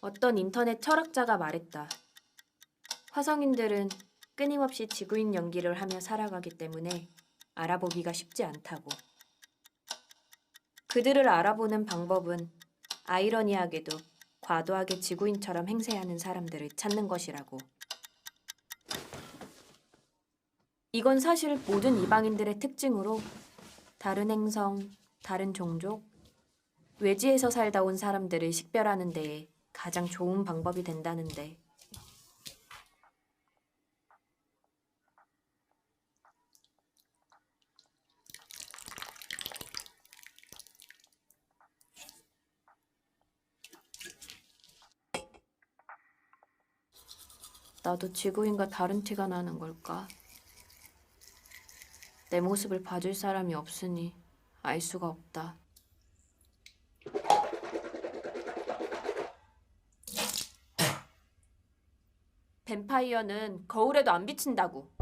어떤 인터넷 철학자가 말했다. 화성인들은 끊임없이 지구인 연기를 하며 살아가기 때문에 알아보기가 쉽지 않다고. 그들을 알아보는 방법은 아이러니하게도 과도하게 지구인처럼 행세하는 사람들을 찾는 것이라고. 이건 사실 모든 이방인들의 특징으로 다른 행성, 다른 종족, 외지에서 살다 온 사람들을 식별하는 데에 가장 좋은 방법이 된다는데. 나도 지구인과 다른 티가 나는 걸까? 내 모습을 봐줄 사람이 없으니 알 수가 없다. 뱀파이어는 거울에도 안 비친다고.